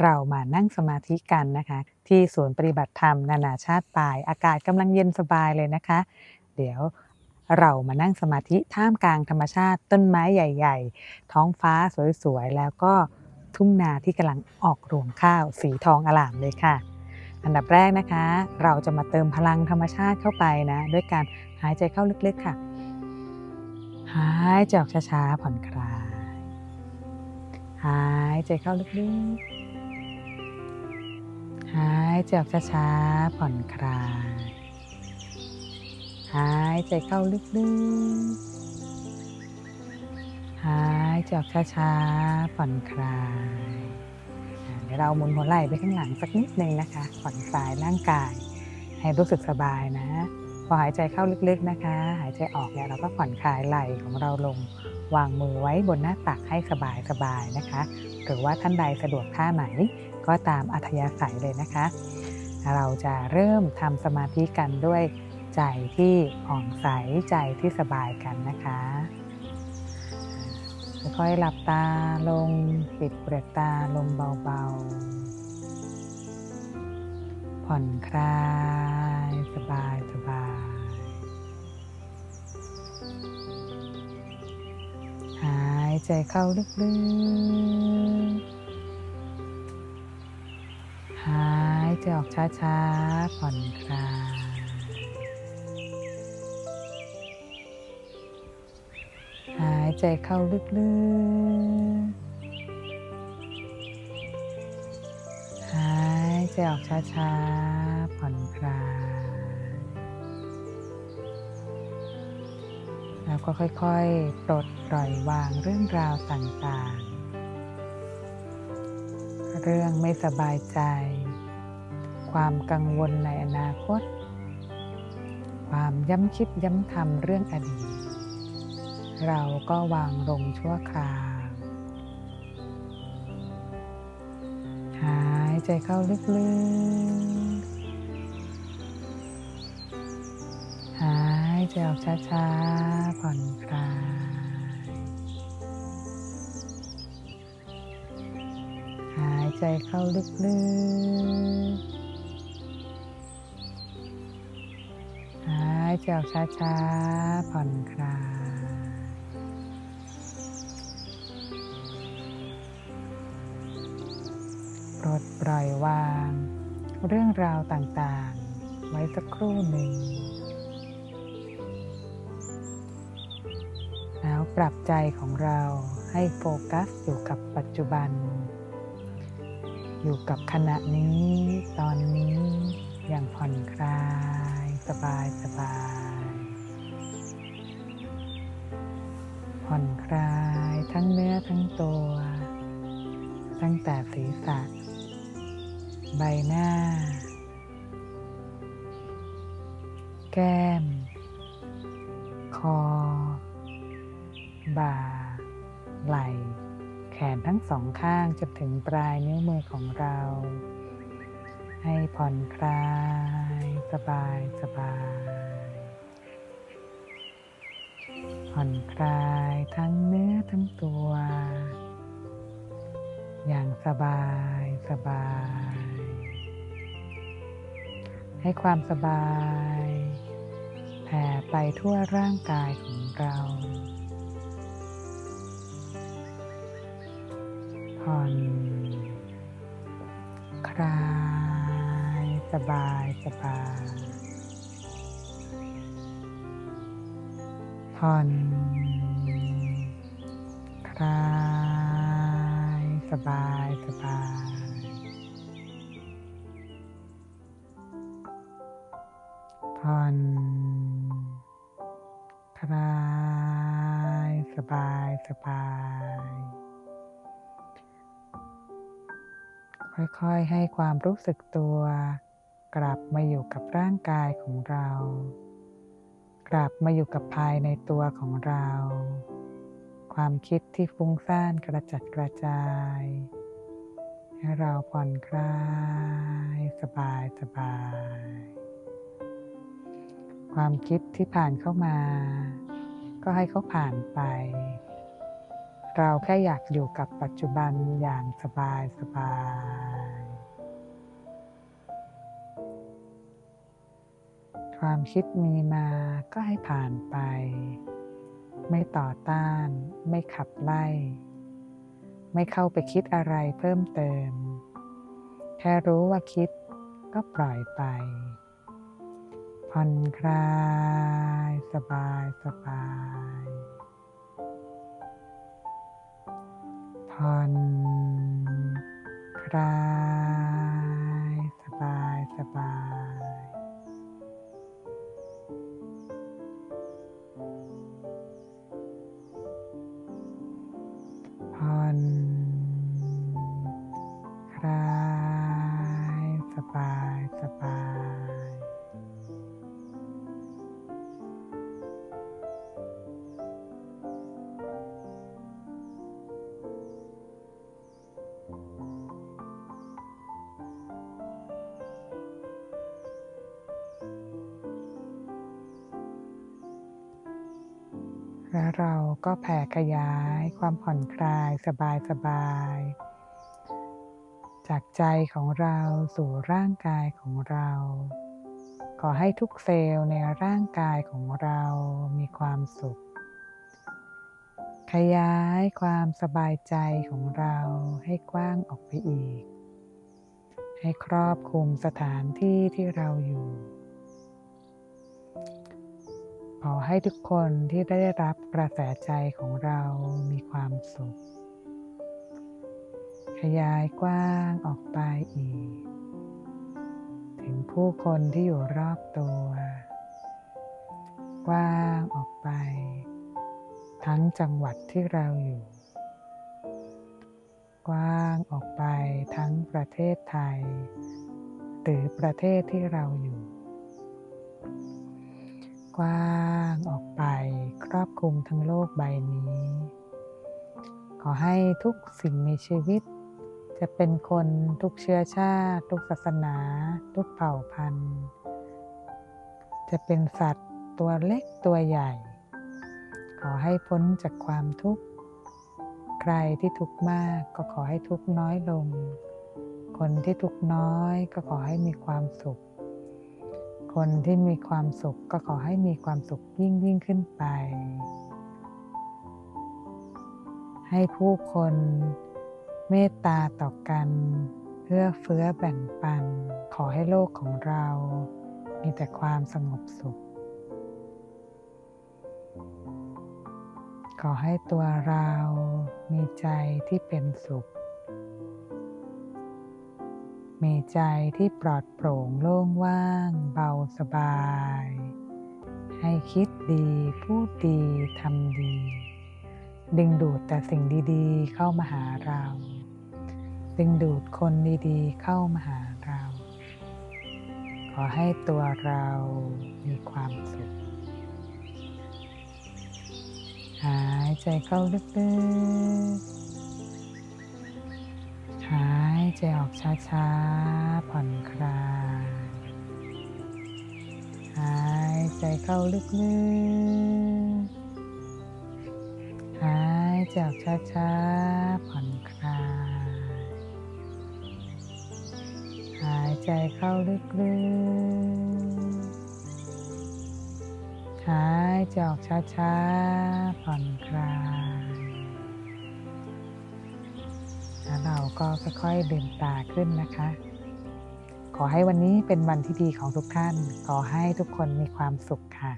เรามานั่งสมาธิกันนะคะ ที่ศูนปฏิบัติธรรมนานาชาติปาย อากาศกำลังเย็นสบายเลยนะคะ เดี๋ยวเรามานั่งสมาธิท่ามกลางธรรมชาติต้นไม้ใหญ่ ๆ ท้องฟ้าสวยๆ แล้วก็ทุ่งนาที่กำลังออกรวงข้าวสีทองอลามเลยค่ะ อันดับแรกนะคะ เราจะมาเติมพลังธรรมชาติเข้าไปนะ ด้วยการหายใจเข้าลึกๆค่ะ หายใจออกช้าๆผ่อนคลาย หายใจเข้าลึกๆ หายใจออกช้าๆผ่อนคลาย หายใจเข้าลึกๆ หายใจออกช้าๆผ่อนคลายเดี๋ยวเราหมุนหัวไหล่ไปข้างหลังสักนิดนึงนะคะ ผ่อนคลายร่างกาย ให้รู้สึกสบายนะ พอหายใจเข้าลึกๆนะคะ หายใจออกเนี่ยเราก็ผ่อนคลายไหล่ของเราลง วางมือไว้บนหน้าตักให้สบายๆนะคะ หรือว่าท่านใดสะดวกท่าไหน ก็ตามอัธยาศัยเลยนะคะ เราจะเริ่มทำสมาธิกันด้วยใจที่ผ่องใสใจที่สบายกันนะคะค่อยๆหลับตาลงปิดเปลือกตาลงเบาๆ ผ่อนคลาย สบายสบายหายใจเข้าลึกๆายใจออกช้าๆ ผ่อนคลายหายใจเข้าลึกๆ หายใจออกช้าๆ ผ่อนคลาย แล้วก็ค่อยๆ ปลดปล่อยวางเรื่องราวต่างๆ เรื่องไม่สบายใจ ความกังวลในอนาคต ความย้ำคิดย้ำทำเรื่องอดีต เราก็วางลงชั่วคราวหายใจเข้าลึกๆ หายใจออกช้าๆ ผ่อนคลาย หายใจเข้าลึกๆ ใจออกช้าๆ ผ่อนคลายปลดปล่อยวาง เรื่องราวต่างๆ ไว้สักครู่หนึ่ง แล้วปรับใจของเราให้โฟกัสอยู่กับปัจจุบัน อยู่กับขณะนี้ตอนนี้อย่างผ่อนคลาย สบายสบายผ่อนคลายทั้งเนื้อทั้งตัว ตั้งแต่ศีรษะ ใบหน้า แก้ม คอ บ่า ไหล่ แขนทั้งสองข้างจนถึงปลายนิ้วมือของเรา ให้ผ่อนคลาย สบายสบายผ่อนคลายทั้งเนื้อทั้งตัว อย่างสบายสบาย ให้ความสบายแผ่ไปทั่วร่างกายของเราผ่อนคลาย สบายสบายผ่อนคลายสบายสบายผ่อนคลายสบายสบายค่อยๆให้ความรู้สึกตัว กลับมาอยู่กับร่างกายของเรา กลับมาอยู่กับภายในตัวของเรา ความคิดที่ฟุ้งซ่านกระจัดกระจายให้เราผ่อนคลายสบายสบาย ความคิดที่ผ่านเข้ามา ก็ให้เขาผ่านไป เราแค่อยากอยู่กับปัจจุบันอย่างสบายสบาย ความคิดมีมาก็ให้ผ่านไป ไม่ต่อต้าน ไม่ขับไล่ ไม่เข้าไปคิดอะไรเพิ่มเติม แค่รู้ว่าคิดก็ปล่อยไป ผ่อนคลาย สบายสบายผ่อนคลาย สบายสบาย ผ่อนคลายสบายสบาย แล้วเราก็แผ่ขยายความผ่อนคลายสบายสบาย จากใจของเราสู่ร่างกายของเรา ขอให้ทุกเซลล์ในร่างกายของเรามีความสุข ขยายความสบายใจของเราให้กว้างออกไปอีก ให้ครอบคลุมสถานที่ที่เราอยู่ ขอให้ทุกคนที่ได้รับกระแสใจของเรามีความสุข ขยายกว้างออกไปอีก ถึงผู้คนที่อยู่รอบตัว กว้างออกไป ทั้งจังหวัดที่เราอยู่ กว้างออกไปทั้งประเทศไทย หรือประเทศที่เราอยู่ กว้างออกไปครอบคลุมทั้งโลกใบนี้ ขอให้ทุกสิ่งมีชีวิต จะเป็นคนทุกเชื้อชาติ ทุกศาสนา ทุกเผ่าพันธุ์ จะเป็นสัตว์ตัวเล็กตัวใหญ่ ขอให้พ้นจากความทุกข์ ใครที่ทุกข์มากก็ขอให้ทุกข์น้อยลง คนที่ทุกข์น้อยก็ขอให้มีความสุข คนที่มีความสุขก็ขอให้มีความสุขยิ่งยิ่งขึ้นไป ให้ผู้คนเมตตาต่อกันเพื่อเฟื้อแบ่งปัน ขอให้โลกของเรา มีแต่ความสงบสุข ขอให้ตัวเรามีใจที่เป็นสุข มีใจที่ปลอดโปร่งโล่งว่างเบาสบาย ให้คิดดี พูดดีทำดี ดึงดูดแต่สิ่งดีๆ เข้ามาหาเรา ดึงดูดคนดีๆ เข้ามาหาเรา ขอให้ตัวเรามีความสุข หายใจเข้าลึกๆ หายใจออกช้าๆ ผ่อนคลาย หายใจเข้าลึกๆ หายใจออกช้าๆ ผ่อนคลาย หายใจเข้าลึกๆ หายใจออกช้าๆ ผ่อนคลาย แล้วเราก็ค่อยๆลืมตาขึ้นนะคะ ขอให้วันนี้เป็นวันที่ดีของทุกท่าน ขอให้ทุกคนมีความสุขค่ะ